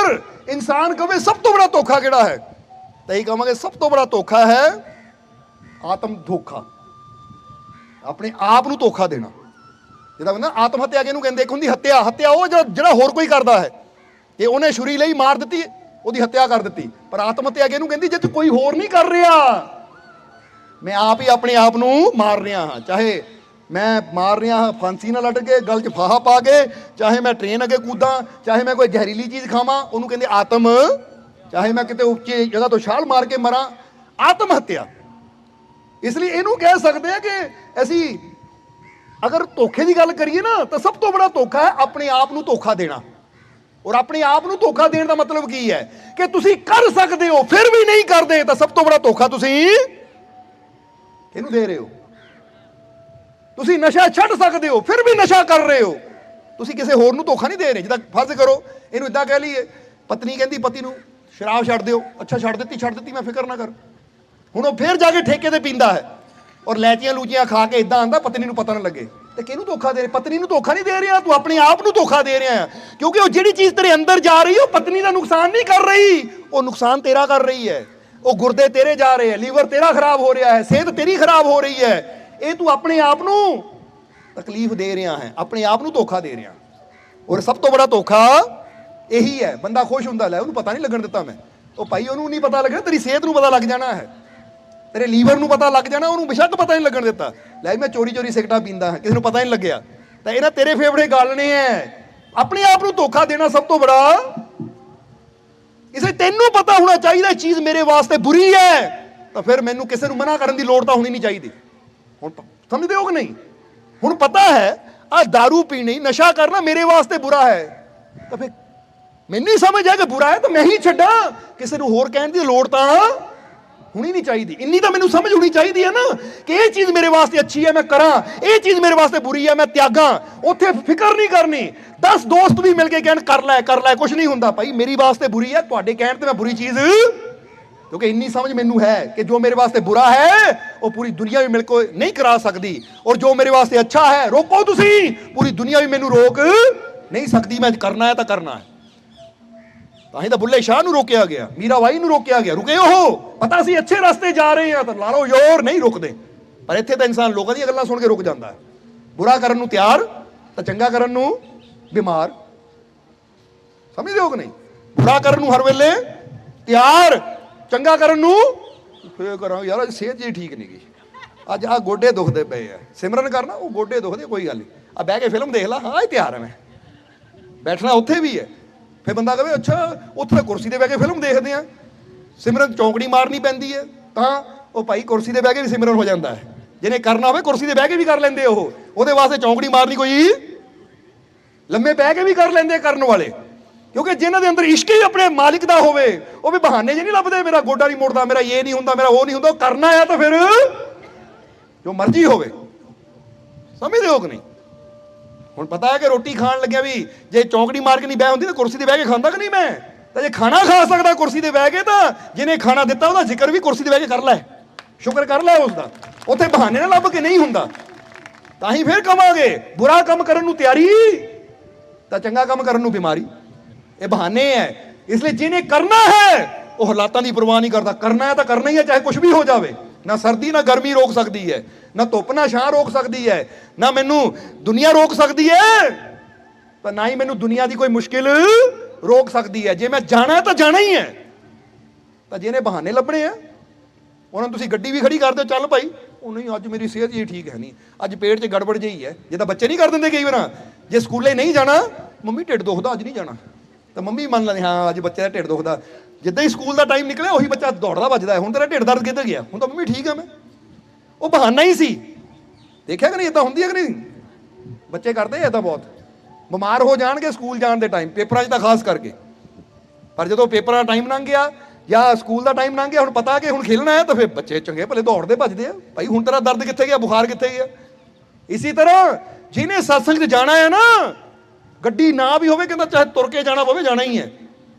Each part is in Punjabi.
ਅਗਰ ਇਨਸਾਨ ਕਵੇ ਸਭ ਤੋਂ ਬੜਾ ਧੋਖਾ ਕਿਹੜਾ ਹੈ? ਤਾਂ ਇਹ ਕਹਾਂਗੇ ਸਭ ਤੋਂ ਬੜਾ ਧੋਖਾ ਹੈ ਆਤਮ ਧੋਖਾ। ਆਪਣੇ ਆਪ ਨੂੰ ਧੋਖਾ ਦੇਣਾ। ਜਿਹਦਾ ਕਹਿੰਦਾ ਆਤਮ ਹੱਤਿਆ ਕਿਹਨੂੰ ਕਹਿੰਦੇ? ਇੱਕ ਹੁੰਦੀ ਹੱਤਿਆ। ਹੱਤਿਆ ਉਹ ਜਿਹੜਾ ਜਿਹੜਾ ਹੋਰ ਕੋਈ ਕਰਦਾ ਹੈ। ਕਿ ਉਹਨੇ ਛੁਰੀ ਲਈ ਮਾਰ ਦਿੱਤੀ, ਉਹਦੀ ਹੱਤਿਆ ਕਰ ਦਿੱਤੀ। ਪਰ ਆਤਮ ਹੱਤਿਆ ਕਿਹਨੂੰ ਕਹਿੰਦੀ? ਜੇ ਕੋਈ ਹੋਰ ਨਹੀਂ ਕਰ ਰਿਹਾ, ਮੈਂ ਆਪ ਹੀ ਆਪਣੇ ਆਪ ਨੂੰ ਮਾਰ ਰਿਹਾ ਹਾਂ। ਚਾਹੇ ਮੈਂ ਮਾਰ ਰਿਹਾ ਹਾਂ, ਫਾਂਸੀ ਨਾਲ ਲਟ ਕੇ, ਗਲ 'ਚ ਫਾਹਾ ਪਾ ਕੇ, ਚਾਹੇ ਮੈਂ ਟ੍ਰੇਨ ਅੱਗੇ ਕੂਦਾਂ, ਚਾਹੇ ਮੈਂ ਕੋਈ ਜ਼ਹਿਰੀਲੀ ਚੀਜ਼ ਖਾਵਾਂ, ਉਹਨੂੰ ਕਹਿੰਦੇ ਆਤਮ। ਚਾਹੇ ਮੈਂ ਕਿਤੇ ਉੱਚੀ ਜਗ੍ਹਾ ਤੋਂ ਛਾਲ ਮਾਰ ਕੇ ਮਰਾਂ, ਆਤਮ ਹੱਤਿਆ। ਇਸ ਲਈ ਇਹਨੂੰ ਕਹਿ ਸਕਦੇ ਆ ਕਿ ਅਸੀਂ ਅਗਰ ਧੋਖੇ ਦੀ ਗੱਲ ਕਰੀਏ ਨਾ, ਤਾਂ ਸਭ ਤੋਂ ਬੜਾ ਧੋਖਾ ਹੈ ਆਪਣੇ ਆਪ ਨੂੰ ਧੋਖਾ ਦੇਣਾ। ਔਰ ਆਪਣੇ ਆਪ ਨੂੰ ਧੋਖਾ ਦੇਣ ਦਾ ਮਤਲਬ ਕੀ ਹੈ? ਕਿ ਤੁਸੀਂ ਕਰ ਸਕਦੇ ਹੋ, ਫਿਰ ਵੀ ਨਹੀਂ ਕਰਦੇ, ਤਾਂ ਸਭ ਤੋਂ ਬੜਾ ਧੋਖਾ ਤੁਸੀਂ ਇਹਨੂੰ ਦੇ ਰਹੇ ਹੋ। ਤੁਸੀਂ ਨਸ਼ਾ ਛੱਡ ਸਕਦੇ ਹੋ, ਫਿਰ ਵੀ ਨਸ਼ਾ ਕਰ ਰਹੇ ਹੋ। ਤੁਸੀਂ ਕਿਸੇ ਹੋਰ ਨੂੰ ਧੋਖਾ ਨਹੀਂ ਦੇ ਰਹੇ, ਜਿੱਦਾਂ ਫਰਜ਼ ਕਰੋ, ਇਹਨੂੰ ਇਦਾਂ ਕਹਿ ਲਈਏ, ਪਤਨੀ ਕਹਿੰਦੀ, ਪਤੀ ਨੂੰ, ਸ਼ਰਾਬ ਛੱਡ ਦਿਓ, ਅੱਛਾ ਛੱਡ ਦਿੱਤੀ ਛੱਡ ਦਿੱਤੀ, ਮੈਂ ਫਿਕਰ ਨਾ ਕਰ। ਹੁਣ ਉਹ ਫੇਰ ਜਾ ਕੇ ਠੇਕੇ ਤੇ ਪੀਂਦਾ ਹੈ ਔਰ ਲੈਚੀਆਂ ਲੂਚੀਆਂ ਖਾ ਕੇ ਇਦਾਂ ਆਂਦਾ, ਪਤਨੀ ਨੂੰ ਪਤਾ ਨਾ ਲੱਗੇ। ਤੇ ਕਿਹਨੂੰ ਧੋਖਾ ਦੇ ਰਿਹਾ? ਪਤਨੀ ਨੂੰ ਧੋਖਾ ਨਹੀਂ ਦੇ ਰਿਹਾ, ਤੂੰ ਆਪਣੇ ਆਪ ਨੂੰ ਧੋਖਾ ਦੇ ਰਿਹਾ ਕਿਉਂਕਿ ਉਹ ਜਿਹੜੀ ਚੀਜ਼ ਤੇਰੇ ਅੰਦਰ ਜਾ ਰਹੀ ਹੈ ਉਹ ਪਤਨੀ ਦਾ ਨੁਕਸਾਨ ਨਹੀਂ ਕਰ ਰਹੀ। ਉਹ ਨੁਕਸਾਨ ਤੇਰਾ ਕਰ ਰਹੀ ਹੈ। ਉਹ ਗੁਰਦੇ ਤੇਰੇ ਜਾ ਰਹੇ ਹੈ, ਲੀਵਰ ਤੇਰਾ ਖਰਾਬ ਹੋ ਰਿਹਾ ਹੈ, ਸਿਹਤ ਤੇਰੀ ਖਰਾਬ ਹੋ ਰਹੀ ਹੈ। ਇਹ ਤੂੰ ਆਪਣੇ ਆਪ ਨੂੰ ਤਕਲੀਫ ਦੇ ਰਿਹਾ ਹੈ, ਆਪਣੇ ਆਪ ਨੂੰ ਧੋਖਾ ਦੇ ਰਿਹਾ। ਔਰ ਸਭ ਤੋਂ ਬੜਾ ਧੋਖਾ ਇਹੀ ਹੈ, ਬੰਦਾ ਖੁਸ਼ ਹੁੰਦਾ, ਲੈ ਉਹਨੂੰ ਪਤਾ ਨਹੀਂ ਲੱਗਣ ਦਿੱਤਾ ਮੈਂ। ਉਹ ਭਾਈ ਉਹਨੂੰ ਨਹੀਂ ਪਤਾ ਲੱਗਣਾ ਤੇਰੀ ਸਿਹਤ ਨੂੰ ਪਤਾ ਲੱਗ ਜਾਣਾ ਹੈ। ਤੇਰੇ ਲੀਵਰ ਨੂੰ ਪਤਾ ਲੱਗ ਜਾਣਾ, ਉਹਨੂੰ ਬਿਸ਼ੱਕ ਪਤਾ ਨਹੀਂ ਲੱਗਣ ਦਿੱਤਾ। ਲੈ ਮੈਂ ਚੋਰੀ ਚੋਰੀ ਸਿਗਰਟਾਂ ਪੀਂਦਾ ਹਾਂ, ਕਿਸੇ ਨੂੰ ਪਤਾ ਨਹੀਂ ਲੱਗਿਆ। ਤਾਂ ਇਹਨਾਂ ਤੇਰੇ ਫੇਵੜੇ ਗੱਲ ਨੇ ਹੈ ਆਪਣੇ ਆਪ ਨੂੰ ਧੋਖਾ ਦੇਣਾ ਸਭ ਤੋਂ ਬੜਾ। ਇਸੇ ਤੈਨੂੰ ਪਤਾ ਹੋਣਾ ਚਾਹੀਦਾ ਚੀਜ਼ ਮੇਰੇ ਵਾਸਤੇ ਬੁਰੀ ਹੈ ਤਾਂ ਫਿਰ ਮੈਨੂੰ ਕਿਸੇ ਨੂੰ ਮਨਾ ਕਰਨ ਦੀ ਲੋੜ ਤਾਂ ਹੋਣੀ ਨਹੀਂ ਚਾਹੀਦੀ। ਹੁਣ ਸਮਝਦੇ ਹੋ ਕਿ ਨਹੀਂ? ਹੁਣ ਪਤਾ ਹੈ ਆ दारू ਪੀਣੀ, ਨਸ਼ਾ ਕਰਨਾ ਮੇਰੇ ਵਾਸਤੇ ਬੁਰਾ ਹੈ। ਤਾਂ ਫਿਰ ਮੈਨੂੰ ਸਮਝ ਆ ਕਿ ਬੁਰਾ ਹੈ, ਤਾਂ ਮੈਂ ਹੀ ਛੱਡਾਂ। ਕਿਸੇ ਨੂੰ ਹੋਰ ਕਹਿਣ ਦੀ ਲੋੜ ਤਾਂ ਹੁਣੀ ਨਹੀਂ ਚਾਹੀਦੀ। ਇੰਨੀ ਤਾਂ ਮੈਨੂੰ ਸਮਝ ਹੋਣੀ ਚਾਹੀਦੀ ਹੈ ਨਾ ਕਿ ਇਹ ਚੀਜ਼ ਮੇਰੇ ਵਾਸਤੇ ਅੱਛੀ ਹੈ, ਮੈਂ ਕਰਾਂ। ਇਹ ਚੀਜ਼ ਮੇਰੇ ਵਾਸਤੇ ਬੁਰੀ ਹੈ, ਮੈਂ ਤਿਆਗਾਂ। ਉੱਥੇ ਫਿਕਰ ਨਹੀਂ ਕਰਨੀ। 10 ਦੋਸਤ ਵੀ ਮਿਲ ਕੇ ਕਹਿਣ, ਕਰ ਲੈ ਕਰ ਲੈ। ਕੁਝ ਨਹੀਂ ਹੁੰਦਾ ਭਾਈ, ਮੇਰੀ ਵਾਸਤੇ ਬੁਰੀ ਹੈ, ਤੁਹਾਡੇ ਕਹਿਣ ਤੇ ਮੈਂ ਬੁਰੀ ਚੀਜ਼ ਕਿਉਂਕਿ ਇੰਨੀ ਸਮਝ ਮੈਨੂੰ ਹੈ ਕਿ ਜੋ ਮੇਰੇ ਵਾਸਤੇ ਬੁਰਾ ਹੈ, ਉਹ ਪੂਰੀ ਦੁਨੀਆ ਵੀ ਮੇਰੇ ਕੇ ਨਹੀਂ ਕਰਾ ਸਕਦੀ। ਔਰ ਜੋ ਮੇਰੇ ਵਾਸਤੇ ਅੱਛਾ ਹੈ, ਰੋਕੋ ਤੁਸੀਂ। ਪੂਰੀ ਦੁਨੀਆ ਵੀ ਮੈਨੂੰ ਰੋਕ ਨਹੀਂ ਸਕਦੀ। ਮੈਂ ਕਰਨਾ ਹੈ ਤਾਂ ਕਰਨਾ ਹੈ। ਤਾਂ ਹੀ ਤਾਂ ਬੁੱਲੇ ਸ਼ਾਹ ਨੂੰ ਰੋਕਿਆ ਗਿਆ। ਮੀਰਾਬਾਈ ਨੂੰ ਰੋਕਿਆ ਗਿਆ। ਰੁਕੇ ਉਹ। ਪਤਾ ਸੀ ਅੱਛੇ ਰਸਤੇ ਜਾ ਰਹੇ ਆ ਤਾਂ ਲਾ ਲਓ ਯੋਰ ਨਹੀਂ ਰੁਕਦੇ। ਪਰ ਇੱਥੇ ਤਾਂ ਇਨਸਾਨ ਲੋਕਾਂ ਦੀਆਂ ਗੱਲਾਂ ਸੁਣ ਕੇ ਰੁਕ ਜਾਂਦਾ ਹੈ। ਬੁਰਾ ਕਰਨ ਨੂੰ ਤਿਆਰ, ਤਾਂ ਚੰਗਾ ਕਰਨ ਨੂੰ ਬਿਮਾਰ। ਸਮਝਦੇ ਹੋ ਕਿ ਨਹੀਂ? ਬੁਰਾ ਕਰਨ ਨੂੰ ਹਰ ਵੇਲੇ ਤਿਆਰ ਚੰਗਾ ਕਰਨ ਨੂੰ? ਫੇਰ ਕਰਾਂਗੇ। ਯਾਰ, ਅੱਜ ਸਿਹਤ ਜੀ ਠੀਕ ਨਹੀਂ ਗਈ ਅੱਜ ਆ ਗੋਡੇ ਦੁਖਦੇ ਪਏ ਆ। ਸਿਮਰਨ ਕਰਨਾ, ਉਹ ਗੋਡੇ ਦੁਖਦੇ, ਕੋਈ ਗੱਲ ਨਹੀਂ ਆ ਬਹਿ ਕੇ ਫਿਲਮ ਦੇਖ ਲਾ, ਹਾਂ ਹੀ ਤਿਆਰ ਆ ਮੈਂ। ਬੈਠਣਾ ਉੱਥੇ ਵੀ ਹੈ। ਫਿਰ ਬੰਦਾ ਕਹੇ, ਅੱਛਾ, ਉੱਥੇ ਕੁਰਸੀ ਤੇ ਬਹਿ ਕੇ ਫਿਲਮ ਦੇਖਦੇ ਆ। ਸਿਮਰਨ ਚੌਂਕੜੀ ਮਾਰਨੀ ਪੈਂਦੀ ਹੈ। ਤਾਂ ਉਹ ਭਾਈ ਕੁਰਸੀ ਤੇ ਬਹਿ ਕੇ ਵੀ ਸਿਮਰਨ ਹੋ ਜਾਂਦਾ ਹੈ। ਜਿਹਨੇ ਕਰਨਾ ਹੋਵੇ, ਕੁਰਸੀ ਤੇ ਬਹਿ ਕੇ ਵੀ ਕਰ ਲੈਂਦੇ ਉਹ। ਉਹਦੇ ਵਾਸਤੇ ਚੌਂਕੜੀ ਮਾਰਨੀ ਕੋਈ ਲੰਮੇ ਬਹਿ ਕੇ ਵੀ ਕਰ ਲੈਂਦੇ ਕਰਨ ਵਾਲੇ। ਕਿਉਂਕਿ ਜਿਨ੍ਹਾਂ ਦੇ ਅੰਦਰ ਇਸ਼ਕ ਹੀ ਆਪਣੇ ਮਾਲਿਕ ਦਾ ਹੋਵੇ, ਉਹ ਵੀ ਬਹਾਨੇ ਜੇ ਨਹੀਂ ਲੱਭਦੇ, ਮੇਰਾ ਗੋਡਾ ਨਹੀਂ ਮੁੜਦਾ, ਮੇਰਾ ਇਹ ਨਹੀਂ ਹੁੰਦਾ, ਮੇਰਾ ਉਹ ਨਹੀਂ ਹੁੰਦਾ, ਉਹ ਕਰਨਾ ਹੈ ਤਾਂ ਫਿਰ ਜੋ ਮਰਜ਼ੀ ਹੋਵੇ। ਸਮਝਦੇ ਹੋ ਕਿ ਨਹੀਂ? ਹੁਣ ਪਤਾ ਹੈ ਕਿ ਰੋਟੀ ਖਾਣ ਲੱਗਿਆ ਵੀ ਜੇ ਚੌਂਕੜੀ ਮਾਰ ਕੇ ਨਹੀਂ ਬਹਿ ਹੁੰਦੀ ਤਾਂ ਕੁਰਸੀ ਤੇ ਬਹਿ ਕੇ ਖਾਂਦਾ ਕਿ ਨਹੀਂ ਮੈਂ? ਤਾਂ ਜੇ ਖਾਣਾ ਖਾ ਸਕਦਾ ਕੁਰਸੀ ਤੇ ਬਹਿ ਕੇ ਤਾਂ ਜਿਹਨੇ ਖਾਣਾ ਦਿੱਤਾ ਉਹਦਾ ਜ਼ਿਕਰ ਵੀ ਕੁਰਸੀ ਤੇ ਬਹਿ ਕੇ ਕਰ ਲੈ। ਸ਼ੁਕਰ ਕਰ ਲੈ ਉਸ ਦਾ ਉੱਥੇ ਬਹਾਨੇ ਨਾ ਲੱਭ ਕੇ ਨਹੀਂ ਹੁੰਦਾ। ਤਾਂ ਹੀ ਫਿਰ ਕਵਾਂਗੇ, ਬੁਰਾ ਕੰਮ ਕਰਨ ਨੂੰ ਤਿਆਰੀ, ਤਾਂ ਚੰਗਾ ਕੰਮ ਕਰਨ ਨੂੰ ਬਿਮਾਰੀ। ਇਹ ਬਹਾਨੇ ਹੈ ਇਸ ਲਈ ਜਿਹਨੇ ਕਰਨਾ ਹੈ, ਉਹ ਹਾਲਾਤਾਂ ਦੀ ਪਰਵਾਹ ਨਹੀਂ ਕਰਦਾ। ਕਰਨਾ ਹੈ ਤਾਂ ਕਰਨਾ ਹੀ ਹੈ ਚਾਹੇ ਕੁਝ ਵੀ ਹੋ ਜਾਵੇ। ਨਾ ਸਰਦੀ, ਨਾ ਗਰਮੀ ਰੋਕ ਸਕਦੀ ਹੈ ਨਾ ਧੁੱਪ, ਨਾ ਛਾਂ ਰੋਕ ਸਕਦੀ ਹੈ ਨਾ ਮੈਨੂੰ ਦੁਨੀਆ ਰੋਕ ਸਕਦੀ ਹੈ ਤਾਂ ਨਾ ਹੀ ਮੈਨੂੰ ਦੁਨੀਆ ਦੀ ਕੋਈ ਮੁਸ਼ਕਿਲ ਰੋਕ ਸਕਦੀ ਹੈ ਜੇ ਮੈਂ ਜਾਣਾ ਤਾਂ ਜਾਣਾ ਹੀ ਹੈ ਤਾਂ ਜਿਹਨੇ ਬਹਾਨੇ ਲੱਭਣੇ ਆ, ਉਹਨਾਂ ਨੂੰ ਤੁਸੀਂ ਗੱਡੀ ਵੀ ਖੜੀ ਕਰ ਦਿਓ, ਚੱਲ ਭਾਈ। ਉਹ ਨਹੀਂ, ਅੱਜ ਮੇਰੀ ਸਿਹਤ ਜੀ ਠੀਕ ਹੈ ਨਹੀਂ। ਅੱਜ ਪੇਟ 'ਚ ਗੜਬੜ ਜਿਹੀ ਹੈ ਜੇ ਤਾਂ ਬੱਚੇ ਨਹੀਂ ਕਰ ਦਿੰਦੇ ਕਈ ਵਾਰ। ਜੇ ਸਕੂਲੇ ਨਹੀਂ ਜਾਣਾ, ਮੰਮੀ ਢਿੱਡ ਦੁਖਦਾ, ਅੱਜ ਨਹੀਂ ਜਾਣਾ। ਤਾਂ ਮੰਮੀ ਮੰਨ ਲੈਂਦੀ, ਹਾਂ, ਅੱਜ ਬੱਚੇ ਦਾ ਢਿੱਡ ਦੁਖਦਾ। ਜਿੱਦਾਂ ਹੀ ਸਕੂਲ ਦਾ ਟਾਈਮ ਨਿਕਲਿਆ, ਉਹੀ ਬੱਚਾ ਦੌੜਦਾ ਵੱਜਦਾ ਹੁਣ ਤੇਰਾ ਢਿੱਡ ਦਰਦ ਕਿੱਧਰ ਗਿਆ? ਹੁਣ ਤਾਂ ਮੰਮੀ ਠੀਕ ਆ ਮੈਂ। ਉਹ ਬਹਾਨਾ ਹੀ ਸੀ। ਦੇਖਿਆ ਕਿ ਨਹੀਂ ਇਦਾਂ ਹੁੰਦੀ ਹੈ ਕਿ ਨਹੀਂ? ਬੱਚੇ ਕਰਦੇ ਐ ਇਦਾਂ ਬਹੁਤ। ਬਿਮਾਰ ਹੋ ਜਾਣਗੇ ਸਕੂਲ ਜਾਣ ਦੇ ਟਾਈਮ ਪੇਪਰਾਂ 'ਚ ਤਾਂ ਖਾਸ ਕਰਕੇ। ਪਰ ਜਦੋਂ ਪੇਪਰਾਂ ਦਾ ਟਾਈਮ ਲੰਘ ਗਿਆ ਜਾਂ ਸਕੂਲ ਦਾ ਟਾਈਮ ਲੰਘ ਗਿਆ, ਹੁਣ ਪਤਾ ਕਿ ਹੁਣ ਖੇਲਣਾ ਹੈ, ਤਾਂ ਫਿਰ ਬੱਚੇ ਚੰਗੇ ਭਲੇ ਦੌੜਦੇ ਭੱਜਦੇ ਆ। ਭਾਈ, ਹੁਣ ਤੇਰਾ ਦਰਦ ਕਿੱਥੇ ਗਿਆ? ਬੁਖਾਰ ਕਿੱਥੇ ਗਿਆ? ਇਸੇ ਤਰ੍ਹਾਂ ਜਿਹਨੇ ਸਤਸੰਗ 'ਚ ਜਾਣਾ ਹੈ ਨਾ ਗੱਡੀ ਨਾ ਵੀ ਹੋਵੇ ਕਹਿੰਦਾ ਚਾਹੇ ਤੁਰ ਕੇ ਜਾਣਾ ਪਵੇ, ਜਾਣਾ ਹੀ ਹੈ।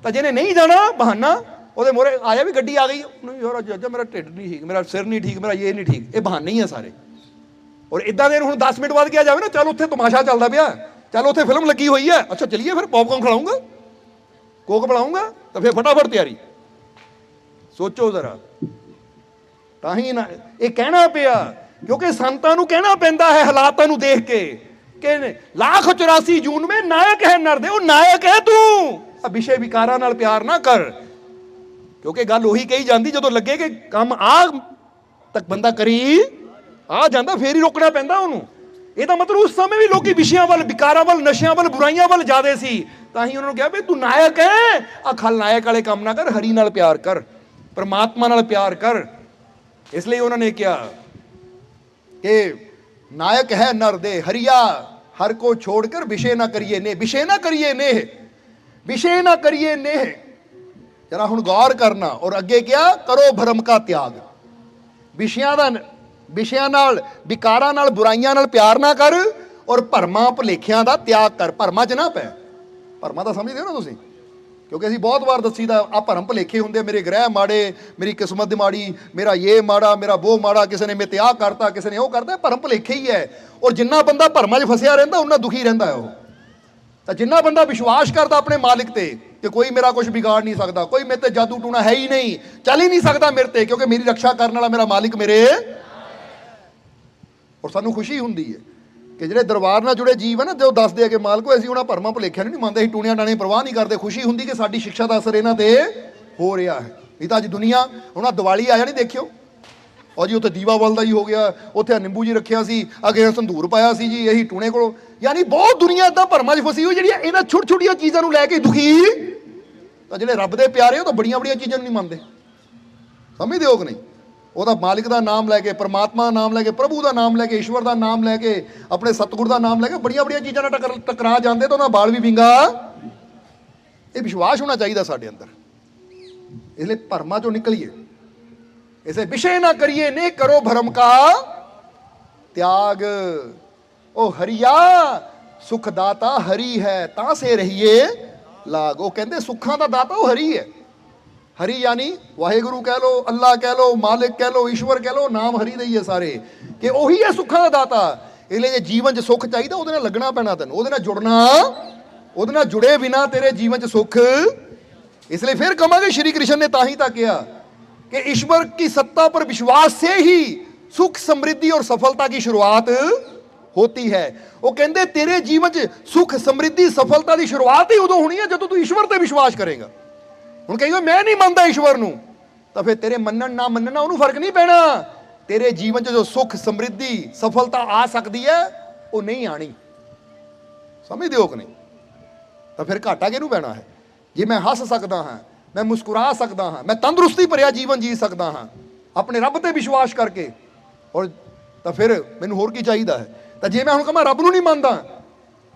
ਤਾਂ ਜਿਹਨੇ ਨਹੀਂ ਜਾਣਾ, ਬਹਾਨਾ, ਉਹਦੇ ਮੋਰੇ ਆਇਆ ਵੀ ਗੱਡੀ ਆ ਗਈ। ਨਹੀਂ ਯਾਰ ਅੱਜ ਮੇਰਾ ਢਿੱਡ ਨਹੀਂ ਠੀਕ, ਮੇਰਾ ਸਿਰ ਨਹੀਂ ਠੀਕ, ਮੇਰਾ ਇਹ ਨਹੀਂ ਠੀਕ, ਇਹ ਬਹਾਨੇ ਹੀ ਆ ਸਾਰੇ। ਔਰ ਇਦਾਂ ਦੇ ਹੁਣ 10 ਮਿੰਟ ਬਾਅਦ ਕਿਹਾ ਜਾਵੇ ਨਾ, ਚੱਲ ਉੱਥੇ ਤਮਾਸ਼ਾ ਚੱਲਦਾ ਪਿਆ। ਚੱਲ ਉੱਥੇ ਫਿਲਮ ਲੱਗੀ ਹੋਈ ਹੈ। ਅੱਛਾ, ਚਲਿਏ ਫਿਰ ਪੌਪਕਾਰਨ ਖਿਲਾਉਂਗਾ ਕੋਕ ਬਣਾਉਂਗਾ ਤਾਂ ਫਿਰ ਫਟਾਫਟ ਤਿਆਰੀ। ਸੋਚੋ ਜ਼ਰਾ। ਤਾਂ ਹੀ ਨਾ, ਇਹ ਕਹਿਣਾ ਪਿਆ, ਕਿਉਂਕਿ ਸੰਤਾਂ ਨੂੰ ਕਹਿਣਾ ਪੈਂਦਾ ਹੈ ਹਾਲਾਤਾਂ ਨੂੰ ਦੇਖ ਕੇ। ਕਿ ਲੱਖ 84 ਜੂਨ ਵਿੱਚ ਨਾਇਕ ਹੈ ਨਰਦੇ, ਉਹ ਨਾਇਕ ਹੈ ਤੂੰ। ਅਭਿਸ਼ੇ ਵਿਕਾਰਾਂ ਨਾਲ ਪਿਆਰ ਨਾ ਕਰ। ਕਿਉਂਕਿ ਗੱਲ ਉਹੀ ਕਹੀ ਜਾਂਦੀ, ਜਦੋਂ ਲੱਗੇ ਕਿ ਕੰਮ ਆ ਤੱਕ ਬੰਦਾ ਕਰੀ, ਆ ਜਾਂਦਾ, ਫੇਰ ਹੀ ਰੋਕਣਾ ਪੈਂਦਾ ਉਹਨੂੰ। ਇਹਦਾ ਮਤਲਬ ਉਸ ਸਮੇਂ ਵੀ ਲੋਕੀ ਵਿਸ਼ਿਆਂ ਵੱਲ, ਵਿਕਾਰਾਂ ਵੱਲ, ਨਸ਼ਿਆਂ ਵੱਲ, ਬੁਰਾਈਆਂ ਵੱਲ ਜਾਦੇ ਸੀ। ਤਾਂ ਹੀ ਉਹਨਾਂ ਨੂੰ ਕਿਹਾ ਵੀ ਤੂੰ ਨਾਇਕ ਹੈ। ਆ ਖਲ ਨਾਇਕ ਵਾਲੇ ਕੰਮ ਨਾ ਕਰ, ਹਰੀ ਨਾਲ ਪਿਆਰ ਕਰ, ਪਰਮਾਤਮਾ ਨਾਲ ਪਿਆਰ ਕਰ। ਇਸ ਲਈ ਉਹਨਾਂ ਨੇ ਕਿਹਾ ਕਿ ਨਾਇਕ ਹੈ ਨਰ ਦੇ ਹਰੀਆ। ਹਰ ਕੋ ਛੋੜ ਕਰ ਵਿਸ਼ੇ ਨਾ ਕਰੀਏ ਨੇ ਵਿਸ਼ੇ ਨਾ ਕਰੀਏ ਨੇ ਵਿਸ਼ੇ ਨਾ ਕਰੀਏ ਨੇ ਜਰਾ ਹੁਣ ਗੌਰ ਕਰਨਾ ਔਰ ਅੱਗੇ ਕਿਹਾ ਕਰੋ ਭਰਮ ਕਾ ਤਿਆਗ ਵਿਸ਼ਿਆਂ ਦਾ ਵਿਸ਼ਿਆਂ ਨਾਲ ਵਿਕਾਰਾਂ ਨਾਲ ਬੁਰਾਈਆਂ ਨਾਲ ਪਿਆਰ ਨਾ ਕਰ ਔਰ ਭਰਮਾਂ ਭੁਲੇਖਿਆਂ ਦਾ ਤਿਆਗ ਕਰ ਭਰਮਾਂ 'ਚ ਨਾ ਪੈ ਭਰਮਾਂ ਦਾ ਸਮਝਦੇ ਹੋ ਨਾ ਤੁਸੀਂ ਕਿਉਂਕਿ ਅਸੀਂ ਬਹੁਤ ਵਾਰ ਦੱਸੀਦਾ ਆ ਭਰਮ ਭੁਲੇਖੇ ਹੁੰਦੇ ਮੇਰੇ ਗ੍ਰਹਿ ਮਾੜੇ, ਮੇਰੀ ਕਿਸਮਤ ਦੀ ਮਾੜੀ, ਮੇਰਾ ਇਹ ਮਾੜਾ, ਮੇਰਾ ਉਹ ਮਾੜਾ, ਕਿਸੇ ਨੇ ਮੇਰੇ ਤੇ ਕਰਤਾ, ਕਿਸੇ ਨੇ ਉਹ ਕਰਤਾ ਭਰਮ ਭੁਲੇਖੇ ਹੀ ਹੈ। ਔਰ ਜਿੰਨਾ ਬੰਦਾ ਭਰਮਾਂ 'ਚ ਫਸਿਆ ਰਹਿੰਦਾ ਉਹਨਾਂ ਦੁਖੀ ਰਹਿੰਦਾ ਉਹ। ਤਾਂ ਜਿੰਨਾ ਬੰਦਾ ਵਿਸ਼ਵਾਸ ਕਰਦਾ ਆਪਣੇ ਮਾਲਿਕ ਤੇ ਕਿ ਕੋਈ ਮੇਰਾ ਕੁਝ ਵਿਗਾੜ ਨਹੀਂ ਸਕਦਾ, ਕੋਈ ਮੇਰੇ ਤੇ ਜਾਦੂ ਟੂਣਾ ਹੈ ਹੀ ਨਹੀਂ, ਚੱਲ ਹੀ ਨਹੀਂ ਸਕਦਾ ਮੇਰੇ ਤੇ, ਕਿਉਂਕਿ ਮੇਰੀ ਰੱਖਿਆ ਕਰਨ ਵਾਲਾ ਮੇਰਾ ਮਾਲਿਕ ਮੇਰੇ। ਔਰ ਸਾਨੂੰ ਖੁਸ਼ੀ ਹੁੰਦੀ ਹੈ। ਕਿ ਜਿਹੜੇ ਦਰਬਾਰ ਨਾਲ ਜੁੜੇ ਜੀਵ ਹੈ ਨਾ ਜੋ ਦੱਸਦੇ ਆ ਕਿ ਮਾਲਕੋ, ਅਸੀਂ ਉਹਨਾਂ ਭਰਮਾਂ ਭੁਲੇਖਿਆਂ ਨੂੰ ਨਹੀਂ ਮੰਨਦੇ, ਅਸੀਂ ਟੂਣਿਆਂ ਡਾਣੇ ਪਰਵਾਹ ਨਹੀਂ ਕਰਦੇ। ਖੁਸ਼ੀ ਹੁੰਦੀ ਕਿ ਸਾਡੀ ਸਿੱਖਿਆ ਦਾ ਅਸਰ ਇਹਨਾਂ ਤੇ ਹੋ ਰਿਹਾ ਹੈ। ਇਹ ਤਾਂ ਅੱਜ ਦੁਨੀਆ ਹੁਣ ਦੀਵਾਲੀ ਆਇਆ ਨਹੀਂ ਦੇਖਿਓ। ਔਰ ਜੀ, ਉੱਥੇ ਦੀਵਾਵਲ ਦਾ ਹੀ ਹੋ ਗਿਆ, ਉੱਥੇ ਨਿੰਬੂ ਜੀ ਰੱਖਿਆ ਸੀ, ਅੱਗੇ ਸੰਧੂਰ ਪਾਇਆ ਸੀ ਜੀ, ਇਹੀ ਟੂਣੇ ਕੋਲ। ਯਾਨੀ ਬਹੁਤ ਦੁਨੀਆ ਇਦਾਂ ਭਰਮਾਂ 'ਚ ਫਸੀ ਹੋਈ ਜਿਹੜੀਆਂ ਇਹਨਾਂ ਛੋਟੀ ਛੋਟੀਆਂ ਚੀਜ਼ਾਂ ਨੂੰ ਲੈ ਕੇ ਦੁਖੀ। ਤਾਂ ਜਿਹੜੇ ਰੱਬ ਦੇ ਪਿਆਰੇ ਉਹ ਤਾਂ ਬੜੀਆਂ ਬੜੀਆਂ ਚੀਜ਼ਾਂ ਨੂੰ ਨਹੀਂ ਮੰਨਦੇ। ਸਮਝਦੇ ਹੋ ਕਿ ਨਹੀਂ? ਉਹਦਾ ਮਾਲਿਕ ਦਾ ਨਾਮ ਲੈ ਕੇ, ਪਰਮਾਤਮਾ ਦਾ ਨਾਮ ਲੈ ਕੇ, ਪ੍ਰਭੂ ਦਾ ਨਾਮ ਲੈ ਕੇ, ਈਸ਼ਵਰ ਦਾ ਨਾਮ ਲੈ ਕੇ, ਆਪਣੇ ਸਤਿਗੁਰ ਦਾ ਨਾਮ ਲੈ ਕੇ ਬੜੀਆਂ ਬੜੀਆਂ ਚੀਜ਼ਾਂ ਨਾਲ ਟਕਰ, ਟਕਰਾ ਜਾਂਦੇ ਤਾਂ ਉਹਨਾਂ ਬਾਲ ਵੀ ਵਿੰਗਾ। ਇਹ ਵਿਸ਼ਵਾਸ ਹੋਣਾ ਚਾਹੀਦਾ ਸਾਡੇ ਅੰਦਰ। ਇਸ ਲਈ ਭਰਮਾਂ ਚੋਂ ਨਿਕਲੀਏ। ਇਸੇ ਵਿਸ਼ੇ ਨਾ ਕਰੀਏ, ਨੇ ਕਰੋ ਭਰਮ ਕਾ। ਤਿਆਗ, ਉਹ ਹਰੀਆ, ਸੁਖ ਦਾਤਾ ਹਰੀ ਹੈ, ਤਾਂ ਸੇ ਰਹੀਏ। ਲਾਗ, ਉਹ ਕਹਿੰਦੇ ਸੁੱਖਾਂ ਦਾ ਦਾਤਾ ਉਹ ਹਰੀ ਹੈ। ਹਰੀ ਯਾਨੀ ਵਾਹਿਗੁਰੂ ਕਹਿ ਲੋ ਅੱਲਾ ਕਹਿ ਲੋ ਮਾਲਿਕ ਕਹਿ ਲੋ ਈਸ਼ਵਰ ਕਹਿ ਲੋ ਨਾਮ ਹਰੀ ਦੇ ਹੀ ਹੈ ਸਾਰੇ। ਕਿ ਉਹੀ ਹੈ ਸੁੱਖਾਂ ਦਾ ਦਾਤਾ। ਇਹ ਲਈ ਜੇ ਜੀਵਨ 'ਚ ਸੁੱਖ ਚਾਹੀਦਾ, ਉਹਦੇ ਨਾਲ ਲੱਗਣਾ ਪੈਣਾ ਤੈਨੂੰ, ਉਹਦੇ ਨਾਲ ਜੁੜਨਾ, ਉਹਦੇ ਨਾਲ ਜੁੜੇ ਬਿਨਾ ਤੇਰੇ ਜੀਵਨ 'ਚ ਸੁੱਖ। ਇਸ ਲਈ ਫਿਰ ਕਹਾਂਗੇ ਸ਼੍ਰੀ ਕ੍ਰਿਸ਼ਨ ਨੇ ਤਾਂ ਹੀ ਤਾਂ ਕਿਹਾ ਕਿ ਈਸ਼ਵਰ ਕੀ ਸੱਤਾ ਪਰ ਵਿਸ਼ਵਾਸ ਸੇ ਹੀ ਸੁੱਖ, ਸਮ੍ਰਿੱਧੀ ਔਰ ਸਫਲਤਾ ਦੀ ਸ਼ੁਰੂਆਤ ਹੋਤੀ ਹੈ। ਉਹ ਕਹਿੰਦੇ ਤੇਰੇ ਜੀਵਨ 'ਚ ਸੁੱਖ, ਸਮ੍ਰਿੱਧੀ, ਸਫਲਤਾ ਦੀ ਸ਼ੁਰੂਆਤ ਹੀ ਉਦੋਂ ਹੋਣੀ ਹੈ ਜਦੋਂ ਤੂੰ ਈਸ਼ਵਰ ਤੇ ਵਿਸ਼ਵਾਸ ਕਰੇਗਾ। ਹੁਣ ਕਹੀਓ, ਮੈਂ ਨਹੀਂ ਮੰਨਦਾ ਈਸ਼ਵਰ ਨੂੰ। ਤਾਂ ਫਿਰ ਤੇਰੇ ਮੰਨਣ, ਨਾ ਮੰਨਣਾ, ਉਹਨੂੰ ਫ਼ਰਕ ਨਹੀਂ ਪੈਣਾ। ਤੇਰੇ ਜੀਵਨ 'ਚ ਜੋ ਸੁੱਖ, ਸਮਰਿੱਧੀ, ਸਫਲਤਾ ਆ ਸਕਦੀ ਹੈ, ਉਹ ਨਹੀਂ ਆਣੀ। ਸਮਝਦੇ ਹੋ ਕਿ ਨਹੀਂ? ਤਾਂ ਫਿਰ ਘਾਟਾ ਕਿਹਨੂੰ ਪੈਣਾ ਹੈ? ਜੇ ਮੈਂ ਹੱਸ ਸਕਦਾ ਹਾਂ, ਮੈਂ ਮੁਸਕਰਾ ਸਕਦਾ ਹਾਂ, ਮੈਂ ਤੰਦਰੁਸਤੀ ਭਰਿਆ ਜੀਵਨ ਜੀ ਸਕਦਾ ਹਾਂ, ਆਪਣੇ ਰੱਬ ਤੇ ਵਿਸ਼ਵਾਸ ਕਰਕੇ, ਔਰ ਤਾਂ ਫਿਰ ਮੈਨੂੰ ਹੋਰ ਕੀ ਚਾਹੀਦਾ ਹੈ? ਤਾਂ ਜੇ ਮੈਂ ਹੁਣ ਕਹਾਂ ਰੱਬ ਨੂੰ ਨਹੀਂ ਮੰਨਦਾ,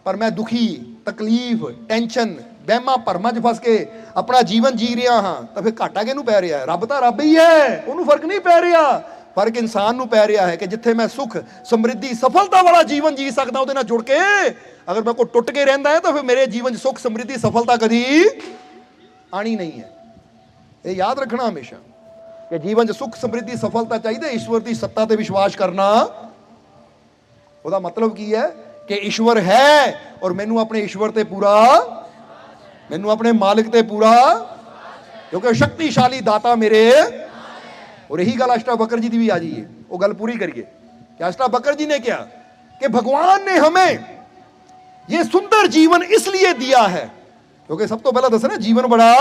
ਪਰ ਮੈਂ ਦੁਖੀ, ਤਕਲੀਫ, ਟੈਨਸ਼ਨ ਵਹਿਮਾਂ ਭਰਮਾਂ 'ਚ ਫਸ ਕੇ ਆਪਣਾ ਜੀਵਨ ਜੀ ਰਿਹਾ ਹਾਂ, ਤਾਂ ਫਿਰ ਘਾਟਾ ਕਿਹਨੂੰ ਪੈ ਰਿਹਾ? ਹੈ ਰੱਬ ਤਾਂ ਰੱਬ ਹੀ ਹੈ, ਉਹਨੂੰ ਫ਼ਰਕ ਨਹੀਂ ਪੈ ਰਿਹਾ। ਫ਼ਰਕ ਇਨਸਾਨ ਨੂੰ ਪੈ ਰਿਹਾ ਹੈ ਕਿ ਜਿੱਥੇ ਮੈਂ ਸੁਖ, ਸਮਰਿੱਧੀ, ਸਫਲਤਾ ਵਾਲਾ ਜੀਵਨ ਜੀ ਸਕਦਾ, ਉਹਦੇ ਨਾਲ ਜੁੜ ਕੇ ਅਗਰ ਮੈਂ ਕੋ ਟੁੱਟ ਕੇ ਰਹਿੰਦਾ ਹੈ, ਤਾਂ ਫਿਰ ਮੇਰੇ ਜੀਵਨ 'ਚ ਸੁਖ, ਸਮਰਿੱਧੀ, ਸਫਲਤਾ ਕਦੀ ਆਣੀ ਨਹੀਂ ਹੈ। ਇਹ ਯਾਦ ਰੱਖਣਾ ਹਮੇਸ਼ਾ ਕਿ ਜੀਵਨ 'ਚ ਸੁਖ, ਸਮਰਿੱਧੀ, ਸਫਲਤਾ ਚਾਹੀਦਾ ਈਸ਼ਵਰ ਦੀ ਸੱਤਾ ਤੇ ਵਿਸ਼ਵਾਸ ਕਰਨਾ। ਉਹਦਾ ਮਤਲਬ ਕੀ ਹੈ? ਕਿ ਈਸ਼ਵਰ ਹੈ ਔਰ ਮੈਨੂੰ ਆਪਣੇ ਈਸ਼ਵਰ ਤੇ ਪੂਰਾ ਮੈਨੂੰ ਆਪਣੇ ਮਾਲਿਕ ਤੇ ਪੂਰਾ ਕਿਉਂਕਿ ਉਹ ਸ਼ਕਤੀਸ਼ਾਲੀ ਦਾਤਾ ਮੇਰੇ और यही गल अष्टा बकर जी की भी आ जाइए वो गल पूरी करिए कि अष्टा बकर जी ने क्या कि भगवान ने हमें ये सुंदर जीवन इसलिए दिया है क्योंकि सब तो पहला दस ना जीवन बड़ा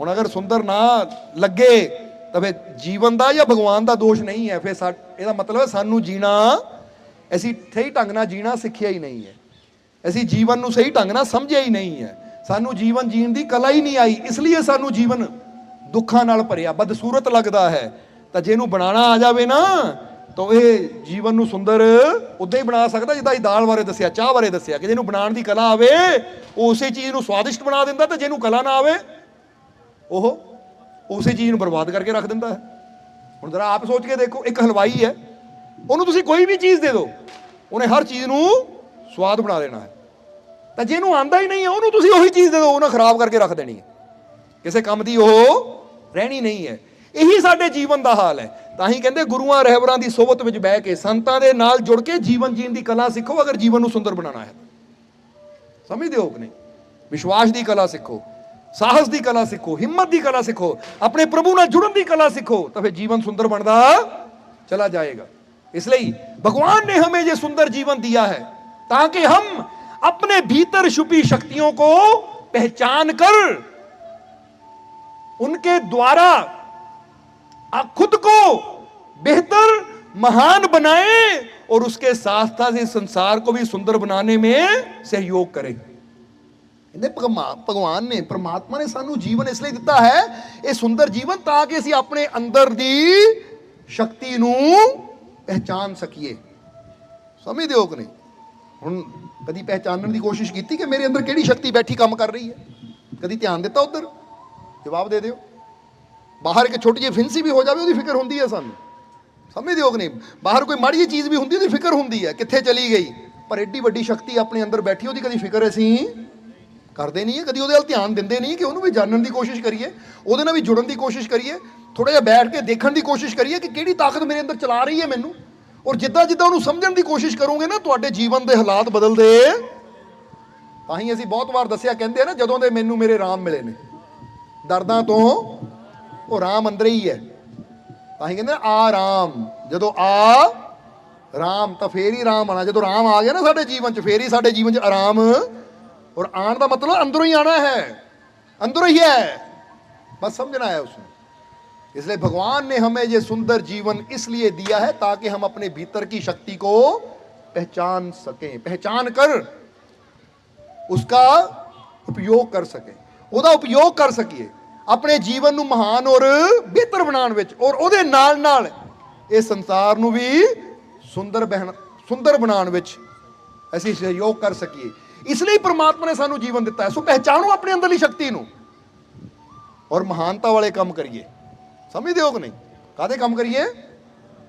ਹੁਣ ਅਗਰ ਸੁੰਦਰ ਨਾ ਲੱਗੇ ਤਾਂ ਫਿਰ ਜੀਵਨ ਦਾ ਜਾਂ ਭਗਵਾਨ ਦਾ ਦੋਸ਼ ਨਹੀਂ ਹੈ ਫਿਰ ਸਾ- ਇਹਦਾ ਮਤਲਬ ਹੈ ਸਾਨੂੰ ਜੀਣਾ ਅਸੀਂ ਸਹੀ ਢੰਗ ਨਾਲ ਜੀਣਾ ਸਿੱਖਿਆ ਹੀ ਨਹੀਂ ਹੈ ਅਸੀਂ ਜੀਵਨ ਨੂੰ ਸਹੀ ਢੰਗ ਨਾਲ ਸਮਝਿਆ ਹੀ ਨਹੀਂ ਹੈ। ਸਾਨੂੰ ਜੀਵਨ ਜੀਣ ਦੀ ਕਲਾ ਹੀ ਨਹੀਂ ਆਈ, ਇਸ ਲਈ ਸਾਨੂੰ ਜੀਵਨ ਦੁੱਖਾਂ ਨਾਲ ਭਰਿਆ, ਬਦਸੂਰਤ ਲੱਗਦਾ ਹੈ। ਤਾਂ ਜਿਹਨੂੰ ਬਣਾਉਣਾ ਆ ਜਾਵੇ ਨਾ, ਤਾਂ ਇਹ ਜੀਵਨ ਨੂੰ ਸੁੰਦਰ ਉਦਾਂ ਹੀ ਬਣਾ ਸਕਦਾ, ਜਿੱਦਾਂ ਇਹ ਦਾਲ ਬਾਰੇ ਦੱਸਿਆ, ਚਾਹ ਬਾਰੇ ਦੱਸਿਆ, ਕਿ ਜਿਹਨੂੰ ਬਣਾਉਣ ਦੀ ਕਲਾ ਆਵੇ, ਉਹ ਉਸੇ ਚੀਜ਼ ਨੂੰ ਸਵਾਦਿਸ਼ਟ ਬਣਾ ਦਿੰਦਾ, ਤੇ ਜਿਹਨੂੰ ਕਲਾ ਨਾ ਆਵੇ, ਉਹ ਉਸੇ ਚੀਜ਼ ਨੂੰ ਬਰਬਾਦ ਕਰਕੇ ਰੱਖ ਦਿੰਦਾ ਹੈ। ਹੁਣ ਜ਼ਰਾ ਆਪ ਸੋਚ ਕੇ ਦੇਖੋ, ਇੱਕ ਹਲਵਾਈ ਹੈ, ਉਹਨੂੰ ਤੁਸੀਂ ਕੋਈ ਵੀ ਚੀਜ਼ ਦੇ ਦਿਓ, ਉਹਨੇ ਹਰ ਚੀਜ਼ ਨੂੰ ਸਵਾਦ ਬਣਾ ਦੇਣਾ ਹੈ। ਤਾਂ ਜਿਹਨੂੰ ਆਂਦਾ ਹੀ ਨਹੀਂ ਉਹਨੂੰ ਤੁਸੀਂ ਉਹੀ ਚੀਜ਼ ਦੇ ਦਿਓ ਉਹਨਾਂ ਖਰਾਬ ਕਰਕੇ ਰੱਖ ਦੇਣੀ ਹੈ। ਕਿਸੇ ਕੰਮ ਦੀ ਉਹ ਰਹਿਣੀ ਨਹੀਂ ਹੈ। ਇਹੀ ਸਾਡੇ ਜੀਵਨ ਦਾ ਹਾਲ ਹੈ। ਤਾਂ ਹੀ ਕਹਿੰਦੇ ਗੁਰੂਆਂ, ਰਹਿਬਰਾਂ ਦੀ ਸੋਭਤ ਵਿੱਚ ਬਹਿ ਕੇ ਸੰਤਾਂ ਦੇ ਨਾਲ ਜੁੜ ਕੇ ਜੀਵਨ ਜੀਣ ਦੀ ਕਲਾ ਸਿੱਖੋ, ਅਗਰ ਜੀਵਨ ਨੂੰ ਸੁੰਦਰ ਬਣਾਉਣਾ ਹੈ। ਸਮਝਦੇ ਹੋ ਕਿ ਨਹੀਂ? ਵਿਸ਼ਵਾਸ ਦੀ ਕਲਾ ਸਿੱਖੋ, ਸਾਹਸ ਦੀ ਕਲਾ ਸਿੱਖੋ, ਹਿੰਮਤ ਦੀ ਕਲਾ ਸਿੱਖੋ, ਆਪਣੇ ਪ੍ਰਭੂ ਨਾਲ ਜੁੜਨ ਦੀ ਕਲਾ ਸਿੱਖੋ, ਤਾਂ ਫਿਰ ਜੀਵਨ ਸੁੰਦਰ ਬਣਦਾ ਚਲਾ ਜਾਏਗਾ। ਇਸ ਲਈ ਭਗਵਾਨ ਨੇ ਹਮੇ ਜੇ ਸੁੰਦਰ ਜੀਵਨ ਦਿਆ ਹੈ ताकि हम अपने भीतर छुपी शक्तियों को पहचान कर उनके द्वारा आ- खुद को बेहतर महान बनाए और उसके साथ साथ इस संसार को भी सुंदर बनाने में सहयोग करें ਇਹਨੇ ਭਗਵਾ- ਭਗਵਾਨ ਨੇ ਪ੍ਰਮਾਤਮਾ ਨੇ ਸਾਨੂੰ ਜੀਵਨ ਇਸ ਲਈ ਦਿੱਤਾ ਹੈ ਇਹ ਸੁੰਦਰ ਜੀਵਨ ਤਾਂ ਕਿ ਅਸੀਂ ਆਪਣੇ ਅੰਦਰ ਦੀ ਸ਼ਕਤੀ ਨੂੰ ਪਹਿਚਾਨ ਸਕੀਏ ਸਮਝਦੇ ਹੋ ਕਿ ਨਹੀਂ ਹੁਣ ਕਦੀ ਪਹਿਚਾਨਣ ਦੀ ਕੋਸ਼ਿਸ਼ ਕੀਤੀ ਕਿ ਮੇਰੇ ਅੰਦਰ ਕਿਹੜੀ ਸ਼ਕਤੀ ਬੈਠੀ ਕੰਮ ਕਰ ਰਹੀ ਹੈ? ਕਦੀ ਧਿਆਨ ਦਿੱਤਾ ਉਧਰ? ਜਵਾਬ ਦੇ ਦਿਓ। ਬਾਹਰ ਇੱਕ ਛੋਟੀ ਜਿਹੀ ਫਿੰਸੀ ਵੀ ਹੋ ਜਾਵੇ, ਉਹਦੀ ਫਿਕਰ ਹੁੰਦੀ ਹੈ ਸਾਨੂੰ। ਸਮਝਦੇ ਹੋ ਕਿ ਨਹੀਂ? ਬਾਹਰ ਕੋਈ ਮਾੜੀ ਜਿਹੀ ਚੀਜ਼ ਵੀ ਹੁੰਦੀ, ਉਹਦੀ ਫਿਕਰ ਹੁੰਦੀ ਹੈ, ਕਿੱਥੇ ਚਲੀ ਗਈ? ਪਰ ਐਡੀ ਵੱਡੀ ਸ਼ਕਤੀ ਆਪਣੇ ਅੰਦਰ ਬੈਠੀ, ਉਹਦੀ ਕਦੀ ਫਿਕਰ ਅਸੀਂ ਕਰਦੇ ਨਹੀਂ ਹੈ, ਕਦੀ ਉਹਦੇ ਵੱਲ ਧਿਆਨ ਦਿੰਦੇ ਨਹੀਂ ਕਿ ਉਹਨੂੰ ਵੀ ਜਾਣਨ ਦੀ ਕੋਸ਼ਿਸ਼ ਕਰੀਏ, ਉਹਦੇ ਨਾਲ ਵੀ ਜੁੜਨ ਦੀ ਕੋਸ਼ਿਸ਼ ਕਰੀਏ ਥੋੜਾ ਜਿਹਾ ਬੈਠ ਕੇ ਦੇਖਣ ਦੀ ਕੋਸ਼ਿਸ਼ ਕਰੀਏ ਕਿ ਕਿਹੜੀ ਤਾਕਤ ਮੇਰੇ ਅੰਦਰ ਚਲਾ ਰਹੀ ਹੈ ਮੈਨੂੰ। ਔਰ ਜਿੱਦਾਂ ਜਿੱਦਾਂ ਉਹਨੂੰ ਸਮਝਣ ਦੀ ਕੋਸ਼ਿਸ਼ ਕਰੋਗੇ ਨਾ, ਤੁਹਾਡੇ ਜੀਵਨ ਦੇ ਹਾਲਾਤ ਬਦਲਦੇ। ਤਾਂ ਹੀ ਅਸੀਂ ਬਹੁਤ ਵਾਰ ਦੱਸਿਆ, ਕਹਿੰਦੇ ਆ ਨਾ, ਜਦੋਂ ਦੇ ਮੈਨੂੰ ਮੇਰੇ ਰਾਮ ਮਿਲੇ ਨੇ। ਦਰਦਾਂ ਤੋਂ ਉਹ ਰਾਮ ਅੰਦਰ ਹੀ ਹੈ। ਤਾਂ ਹੀ ਕਹਿੰਦੇ ਆ ਰਾਮ, ਜਦੋਂ ਆ ਰਾਮ, ਤਾਂ ਫੇਰ ਹੀ ਰਾਮ ਆਣਾ ਜਦੋਂ ਰਾਮ ਆ ਗਿਆ ਨਾ ਸਾਡੇ ਜੀਵਨ 'ਚ, ਫੇਰ ਹੀ ਸਾਡੇ ਜੀਵਨ 'ਚ ਆਰਾਮ। ਔਰ ਆਣ ਦਾ ਮਤਲਬ ਅੰਦਰੋਂ ਹੀ ਆਣਾ ਹੈ। ਅੰਦਰੋਂ ਹੀ ਹੈ। ਬਸ ਸਮਝਣਾ ਹੈ ਉਸ ਨੂੰ इसलिए भगवान ने हमें ये सुंदर जीवन इसलिए दिया है ताकि हम अपने भीतर की शक्ति को पहचान सकें पहचान कर उसका ਉਪਯੋਗ ਕਰ ਸਕੇ ਉਹਦਾ ਉਪਯੋਗ ਕਰ ਸਕੀਏ ਆਪਣੇ ਜੀਵਨ ਨੂੰ ਮਹਾਨ ਔਰ ਬਿਹਤਰ ਬਣਾਉਣ ਵਿੱਚ ਔਰ ਉਹਦੇ ਨਾਲ ਨਾਲ ਇਹ ਸੰਸਾਰ ਨੂੰ ਵੀ ਸੁੰਦਰ ਬਹਿਣ ਸੁੰਦਰ ਬਣਾਉਣ ਵਿੱਚ ਅਸੀਂ ਸਹਿਯੋਗ ਕਰ ਸਕੀਏ ਇਸ ਲਈ ਪ੍ਰਮਾਤਮਾ ਨੇ ਸਾਨੂੰ ਜੀਵਨ ਦਿੱਤਾ ਹੈ ਸੋ ਪਹਿਚਾਣੋ ਆਪਣੇ ਅੰਦਰਲੀ ਸ਼ਕਤੀ ਨੂੰ ਔਰ ਮਹਾਨਤਾ ਵਾਲੇ ਕੰਮ ਕਰੀਏ ਸਮਝਦੇ ਹੋ ਕਿ ਨਹੀਂ ਕਾਦੇ ਕੰਮ ਕਰੀਏ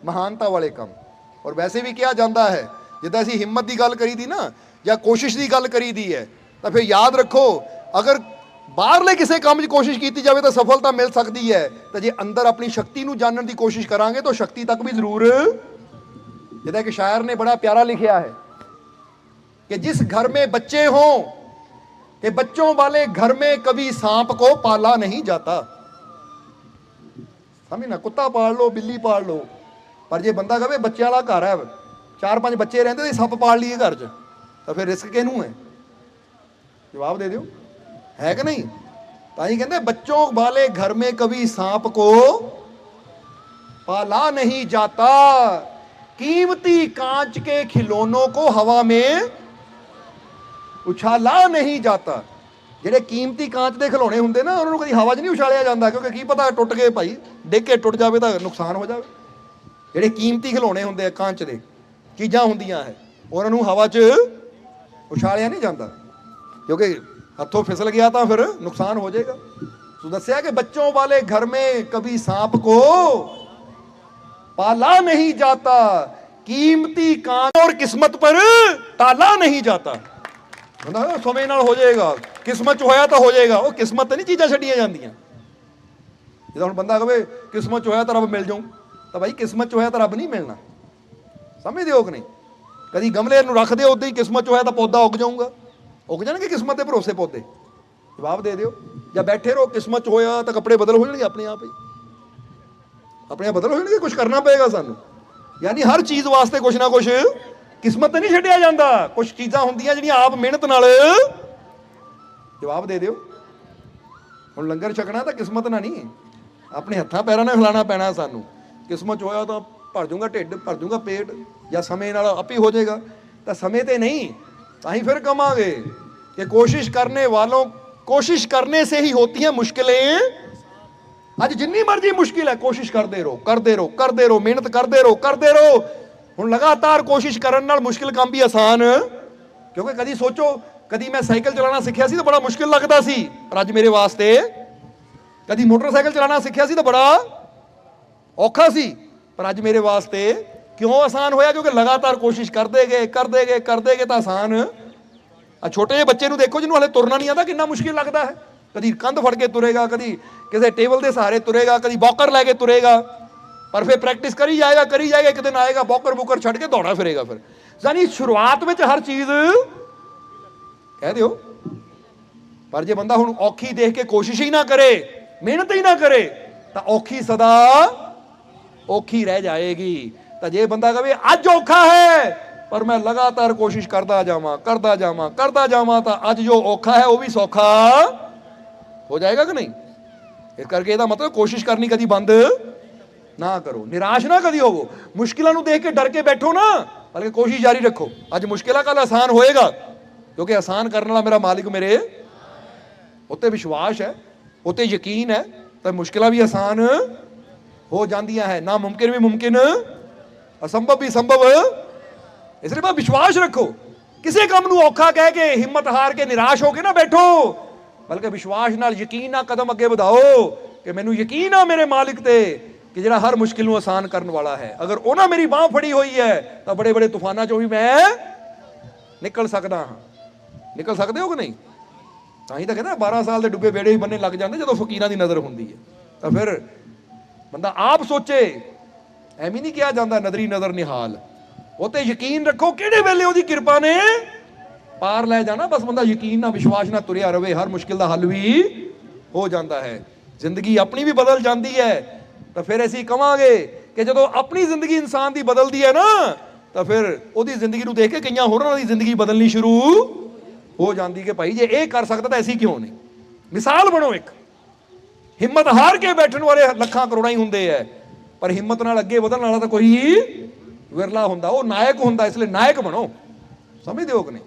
ਮਹਾਨਤਾ ਵਾਲੇ ਕੰਮ ਔਰ ਵੈਸੇ ਵੀ ਕਿਹਾ ਜਾਂਦਾ ਹੈ ਜਿੱਦਾਂ ਅਸੀਂ ਹਿੰਮਤ ਦੀ ਗੱਲ ਕਰੀ ਦੀ ਨਾ ਜਾਂ ਕੋਸ਼ਿਸ਼ ਦੀ ਗੱਲ ਕਰੀ ਦੀ ਹੈ ਤਾਂ ਫਿਰ ਯਾਦ ਰੱਖੋ ਅਗਰ ਬਾਹਰਲੇ ਕਿਸੇ ਕੰਮ 'ਚ ਕੋਸ਼ਿਸ਼ ਕੀਤੀ ਜਾਵੇ ਤਾਂ ਸਫਲਤਾ ਮਿਲ ਸਕਦੀ ਹੈ ਤਾਂ ਜੇ ਅੰਦਰ ਆਪਣੀ ਸ਼ਕਤੀ ਨੂੰ ਜਾਣਨ ਦੀ ਕੋਸ਼ਿਸ਼ ਕਰਾਂਗੇ ਤਾਂ ਸ਼ਕਤੀ ਤੱਕ ਵੀ ਜ਼ਰੂਰ ਜਿੱਦਾਂ ਕਿ ਸ਼ਾਇਰ ਨੇ ਬੜਾ ਪਿਆਰਾ ਲਿਖਿਆ ਹੈ कि जिस घर में बच्चे हों कि बच्चों वाले घर में कभी सांप को पाला नहीं जाता ਸਮਝ ਨਾ ਕੁੱਤਾ ਪਾਲ ਲਓ ਬਿੱਲੀ ਪਾਲ ਲਓ ਪਰ ਜੇ ਬੰਦਾ ਕਹੇ ਬੱਚਿਆਂ ਵਾਲਾ ਘਰ ਹੈ ਚਾਰ ਪੰਜ ਬੱਚੇ ਰਹਿੰਦੇ ਤੇ ਸੱਪ ਪਾਲ ਲਈਏ ਘਰ 'ਚ ਤਾਂ ਫਿਰ ਰਿਸਕ ਕਿਹਨੂੰ ਹੈ ਜਵਾਬ ਦੇ ਦਿਓ ਹੈ ਕਿ ਨਹੀਂ ਤਾਂ ਹੀ ਕਹਿੰਦੇ ਬੱਚੋਂ ਵਾਲੇ ਘਰ में कभी सांप को पाला नहीं जाता कीमती कांच के खिलौनों को हवा में ਉਛਾਲਾ ਨਹੀਂ ਜਾਤਾ ਜਿਹੜੇ ਕੀਮਤੀ ਕਾਂਚ ਦੇ ਖਿਡੌਣੇ ਹੁੰਦੇ ਨਾ ਉਹਨਾਂ ਨੂੰ ਕਦੀ ਹਵਾ 'ਚ ਨਹੀਂ ਉਛਾਲਿਆ ਜਾਂਦਾ ਕਿਉਂਕਿ ਕੀ ਪਤਾ ਟੁੱਟ ਗਏ ਭਾਈ ਡਿੱਗ ਕੇ ਟੁੱਟ ਜਾਵੇ ਤਾਂ ਨੁਕਸਾਨ ਹੋ ਜਾਵੇ ਜਿਹੜੇ ਕੀਮਤੀ ਖਿਡੌਣੇ ਹੁੰਦੇ ਆ ਕਾਂਚ ਦੇ ਚੀਜ਼ਾਂ ਹੁੰਦੀਆਂ ਹੈ ਉਹਨਾਂ ਨੂੰ ਹਵਾ 'ਚ ਉਛਾਲਿਆ ਨਹੀਂ ਜਾਂਦਾ ਕਿਉਂਕਿ ਹੱਥੋਂ ਫਿਸਲ ਗਿਆ ਤਾਂ ਫਿਰ ਨੁਕਸਾਨ ਹੋ ਜਾਏਗਾ ਸੋ ਦੱਸਿਆ ਕਿ ਬੱਚੋਂ ਵਾਲੇ ਘਰ में कभी सांप को पाला नहीं जाता कीमती कांच और किस्मत पर ताला नहीं जाता ਹੁੰਦਾ ਸਮੇਂ ਨਾਲ ਹੋ ਜਾਏਗਾ। ਕਿਸਮਤ ਚ ਹੋਇਆ ਤਾਂ ਹੋ ਜਾਏਗਾ। ਉਹ ਕਿਸਮਤ ਤੇ ਨਹੀਂ ਚੀਜ਼ਾਂ ਛੱਡੀਆਂ ਜਾਂਦੀਆਂ। ਜਦੋਂ ਹੁਣ ਬੰਦਾ ਕਹੇ, ਕਿਸਮਤ ਚ ਹੋਇਆ ਤਾਂ ਰੱਬ ਮਿਲ ਜਾਊ। ਤਾਂ ਭਾਈ ਕਿਸਮਤ ਚ ਹੋਇਆ ਤਾਂ ਰੱਬ ਨਹੀਂ ਮਿਲਣਾ। ਸਮਝਦੇ ਹੋ ਕਿ ਨਹੀਂ? ਕਦੀ ਗਮਲੇ ਨੂੰ ਰੱਖ ਦਿਓ ਉਦਾਂ ਹੀ ਕਿਸਮਤ ਚ ਹੋਇਆ ਤਾਂ ਪੌਦਾ ਉੱਗ ਜਾਊਗਾ। ਉੱਗ ਜਾਣਗੇ ਕਿਸਮਤ ਦੇ ਭਰੋਸੇ ਪੌਦੇ। ਜਵਾਬ ਦੇ ਦਿਓ। ਜਾਂ ਬੈਠੇ ਰਹੋ, ਕਿਸਮਤ ਚ ਹੋਇਆ ਤਾਂ ਕੱਪੜੇ ਬਦਲ ਹੋ ਜਾਣਗੇ ਆਪਣੇ ਆਪ ਹੀ। ਆਪਣੇ ਆਪ ਬਦਲ ਹੋ ਜਾਣਗੇ ਕੁਝ ਕਰਨਾ ਪਏਗਾ ਸਾਨੂੰ। ਯਾਨੀ ਹਰ ਚੀਜ਼ ਵਾਸਤੇ ਕੁਝ ਨਾ ਕੁਝ ਕਿਸਮਤ ਨਹੀਂ ਛੱਡਿਆ ਜਾਂਦਾ। ਕੁਝ ਚੀਜ਼ਾਂ ਹੁੰਦੀਆਂ ਜਿਹੜੀਆਂ ਆਪ ਮਿਹਨਤ ਨਾਲ ਜਵਾਬ ਦੇ ਦਿਓ। ਹੁਣ ਲੰਗਰ ਛਕਣਾ ਤਾਂ ਕਿਸਮਤ ਨਾਲ ਨਹੀਂ ਆਪਣੇ ਹੱਥਾਂ ਪੈਰਾਂ ਨਾਲ ਹਿਲਾਣਾ ਪੈਣਾ ਸਾਨੂੰ। ਕਿਸਮਤ 'ਚ ਹੋਇਆ ਤਾਂ ਭਰ ਜੂਗਾ ਢਿੱਡ, ਭਰ ਜੂਗਾ ਪੇਟ ਜਾਂ ਸਮੇਂ ਨਾਲ ਆਪੇ ਹੋ ਜਾਏਗਾ। ਤਾਂ ਸਮੇਂ ਤੇ ਨਹੀਂ, ਤਾਂ ਹੀ ਫਿਰ ਕਮਾਂਗੇ ਕਿ ਕੋਸ਼ਿਸ਼ ਕਰਨੇ ਵਾਲੋਂ ਕੋਸ਼ਿਸ਼ ਕਰਨੇ ਸੇ ਹੀ ਹੋਤੀ ਹੈ ਮੁਸ਼ਕਿलें ਅੱਜ ਜਿੰਨੀ ਮਰਜ਼ੀ ਮੁਸ਼ਕਿਲ ਹੈ, ਕੋਸ਼ਿਸ਼ ਕਰਦੇ ਰਹੋ ਕਰਦੇ ਰਹੋ ਕਰਦੇ ਰਹੋ, ਮਿਹਨਤ ਕਰਦੇ ਰਹੋ ਕਰਦੇ ਰਹੋ। ਹੁਣ ਲਗਾਤਾਰ ਕੋਸ਼ਿਸ਼ ਕਰਨ ਨਾਲ ਮੁਸ਼ਕਿਲ ਕੰਮ ਵੀ ਆਸਾਨ। ਕਿਉਂਕਿ ਕਦੀ ਸੋਚੋ, ਕਦੀ ਮੈਂ ਸਾਈਕਲ ਚਲਾਉਣਾ ਸਿੱਖਿਆ ਸੀ ਤਾਂ ਬੜਾ ਮੁਸ਼ਕਿਲ ਲੱਗਦਾ ਸੀ, ਪਰ ਅੱਜ ਮੇਰੇ ਵਾਸਤੇ ਕਦੀ ਮੋਟਰਸਾਈਕਲ ਚਲਾਉਣਾ ਸਿੱਖਿਆ ਸੀ ਤਾਂ ਬੜਾ ਔਖਾ ਸੀ, ਪਰ ਅੱਜ ਮੇਰੇ ਵਾਸਤੇ ਕਿਉਂ ਆਸਾਨ ਹੋਇਆ? ਕਿਉਂਕਿ ਲਗਾਤਾਰ ਕੋਸ਼ਿਸ਼ ਕਰਦੇ ਗਏ ਕਰਦੇ ਗਏ ਕਰਦੇ ਗਏ ਤਾਂ ਆਸਾਨ। ਆ ਛੋਟੇ ਜਿਹੇ ਬੱਚੇ ਨੂੰ ਦੇਖੋ, ਜਿਹਨੂੰ ਹਲੇ ਤੁਰਨਾ ਨਹੀਂ ਆਉਂਦਾ, ਕਿੰਨਾ ਮੁਸ਼ਕਿਲ ਲੱਗਦਾ ਹੈ। ਕਦੀ ਕੰਧ ਫੜ ਕੇ ਤੁਰੇਗਾ, ਕਦੀ ਕਿਸੇ ਟੇਬਲ ਦੇ ਸਹਾਰੇ ਤੁਰੇਗਾ, ਕਦੀ ਬੌਕਰ ਲੈ ਕੇ ਤੁਰੇਗਾ। ਪਰ ਫਿਰ ਪ੍ਰੈਕਟਿਸ ਕਰੀ ਜਾਏਗਾ ਕਰੀ ਜਾਏਗਾ, ਇੱਕ ਦਿਨ ਆਏਗਾ, ਬੌਕਰ ਬੁਕਰ ਛੱਡ ਕੇ ਦੌੜਾ ਫਿਰੇਗਾ ਫਿਰ। ਯਾਨੀ ਸ਼ੁਰੂਆਤ ਵਿੱਚ ਹਰ ਚੀਜ਼ ਕਹਿ ਦਿਓ। ਪਰ ਜੇ ਬੰਦਾ ਹੁਣ ਔਖੀ ਦੇਖ ਕੇ ਕੋਸ਼ਿਸ਼ ਹੀ ਨਾ ਕਰੇ, ਮਿਹਨਤ ਹੀ ਨਾ ਕਰੇ, ਤਾਂ ਔਖੀ ਸਦਾ ਔਖੀ ਰਹਿ ਜਾਏਗੀ। ਤਾਂ ਜੇ ਬੰਦਾ ਕਹੇ ਅੱਜ ਔਖਾ ਹੈ, ਪਰ ਮੈਂ ਲਗਾਤਾਰ ਕੋਸ਼ਿਸ਼ ਕਰਦਾ ਜਾਵਾਂ ਕਰਦਾ ਜਾਵਾਂ ਕਰਦਾ ਜਾਵਾਂ, ਤਾਂ ਅੱਜ ਜੋ ਔਖਾ ਹੈ, ਉਹ ਵੀ ਸੌਖਾ ਹੋ ਜਾਏਗਾ ਕਿ ਨਹੀਂ? ਇਸ ਕਰਕੇ ਇਹਦਾ ਮਤਲਬ ਕੋਸ਼ਿਸ਼ ਕਰਨੀ ਕਦੀ ਬੰਦ ਨਾ ਕਰੋ। ਨਿਰਾਸ਼ ਨਾ ਕਦੀ ਹੋਵੋ ਮੁਸ਼ਕਿਲਾਂ ਨੂੰ ਦੇਖ ਕੇ ਡਰ ਕੇ ਬੈਠੋ ਨਾ। ਬਲਕਿ ਕੋਸ਼ਿਸ਼ ਜਾਰੀ ਰੱਖੋ। ਅੱਜ ਮੁਸ਼ਕਿਲਾਂ ਕੱਲ ਆਸਾਨ ਹੋਏਗਾ। ਕਿਉਂਕਿ ਆਸਾਨ ਕਰਨ ਵਾਲਾ ਮੇਰਾ ਮਾਲਿਕ ਮੇਰੇ ਉੱਤੇ ਵਿਸ਼ਵਾਸ ਹੈ, ਉੱਤੇ ਯਕੀਨ ਹੈ, ਤਾਂ ਮੁਸ਼ਕਿਲਾਂ ਵੀ ਆਸਾਨ ਹੋ ਜਾਂਦੀਆਂ ਹੈ। ਨਾ ਮੁਮਕਿਨ ਵੀ ਮੁਮਕਿਨ, ਅਸੰਭਵ ਵੀ ਸੰਭਵ। ਇਸ ਲਈ ਬਾ ਵਿਸ਼ਵਾਸ ਰੱਖੋ। ਕਿਸੇ ਕੰਮ ਨੂੰ ਔਖਾ ਕਹਿ ਕੇ, ਹਿੰਮਤ ਹਾਰ ਕੇ ਨਿਰਾਸ਼ ਹੋ ਕੇ ਨਾ ਬੈਠੋ। ਬਲਕਿ ਵਿਸ਼ਵਾਸ ਨਾਲ ਯਕੀਨ ਨਾਲ ਕਦਮ ਅੱਗੇ ਵਧਾਓ ਕਿ ਮੈਨੂੰ ਯਕੀਨ ਆ ਮੇਰੇ ਮਾਲਿਕ ਤੇ। ਕਿ ਜਿਹੜਾ ਹਰ ਮੁਸ਼ਕਿਲ ਨੂੰ ਆਸਾਨ ਕਰਨ ਵਾਲਾ ਹੈ। ਅਗਰ ਉਹਨਾਂ ਮੇਰੀ ਬਾਹ ਫੜੀ ਹੋਈ ਹੈ, ਤਾਂ ਬੜੇ ਬੜੇ ਤੂਫਾਨਾਂ ਚੋਂ ਵੀ ਮੈਂ ਨਿਕਲ ਸਕਦਾ ਹਾਂ। ਨਿਕਲ ਸਕਦੇ ਹੋ ਕਿ ਨਹੀਂ? ਤਾਂ ਹੀ ਤਾਂ ਕਹਿੰਦਾ 12 ਸਾਲ ਦੇ ਡੁੱਬੇ ਬੇੜੇ ਹੀ ਬੰਨੇ ਲੱਗ ਜਾਂਦੇ, ਜਦੋਂ ਫਕੀਰਾਂ ਦੀ ਨਜ਼ਰ ਹੁੰਦੀ ਹੈ। ਤਾਂ ਫਿਰ ਬੰਦਾ ਆਪ ਸੋਚੇ, ਐਵੇਂ ਨਹੀਂ ਕਿਹਾ ਜਾਂਦਾ ਨਦਰੀ ਨਜ਼ਰ ਨਿਹਾਲ। ਉਹ ਤੇ ਯਕੀਨ ਰੱਖੋ, ਕਿਹੜੇ ਵੇਲੇ ਉਹਦੀ ਕਿਰਪਾ ਨੇ ਪਾਰ ਲੈ ਜਾਣਾ। ਬਸ ਬੰਦਾ ਯਕੀਨ ਨਾਲ, ਵਿਸ਼ਵਾਸ ਨਾਲ ਤੁਰਿਆ ਰਵੇ, ਹਰ ਮੁਸ਼ਕਿਲ ਦਾ ਹੱਲ ਵੀ ਹੋ ਜਾਂਦਾ ਹੈ। ਜ਼ਿੰਦਗੀ ਆਪਣੀ ਵੀ ਬਦਲ ਜਾਂਦੀ ਹੈ। ਤਾਂ ਫਿਰ ਅਸੀਂ ਕਵਾਂਗੇ ਕਿ ਜਦੋਂ ਆਪਣੀ ਜ਼ਿੰਦਗੀ ਇਨਸਾਨ ਦੀ ਬਦਲਦੀ ਹੈ ਨਾ, ਤਾਂ ਫਿਰ ਉਹਦੀ ਜ਼ਿੰਦਗੀ ਨੂੰ ਦੇਖ ਕੇ ਕਈਆਂ ਹੋਰਾਂ ਦੀ ਜ਼ਿੰਦਗੀ ਬਦਲਣੀ ਸ਼ੁਰੂ ਹੋ ਜਾਂਦੀ ਕਿ ਭਾਈ ਜੇ ਇਹ ਕਰ ਸਕਦਾ ਤਾਂ ਅਸੀਂ ਕਿਉਂ ਨਹੀਂ? ਮਿਸਾਲ ਬਣੋ ਇੱਕ। ਹਿੰਮਤ ਹਾਰ ਕੇ ਬੈਠਣ ਵਾਲੇ ਲੱਖਾਂ ਕਰੋੜਾਂ ਹੀ ਹੁੰਦੇ ਐ, ਪਰ ਹਿੰਮਤ ਨਾਲ ਅੱਗੇ ਵਧਣ ਵਾਲਾ ਤਾਂ ਕੋਈ ਵਿਰਲਾ ਹੁੰਦਾ, ਉਹ ਨਾਇਕ ਹੁੰਦਾ, ਇਸ ਲਈ ਨਾਇਕ ਬਣੋ। ਸਮਝਦੇ ਹੋ ਕਿ ਨਹੀਂ?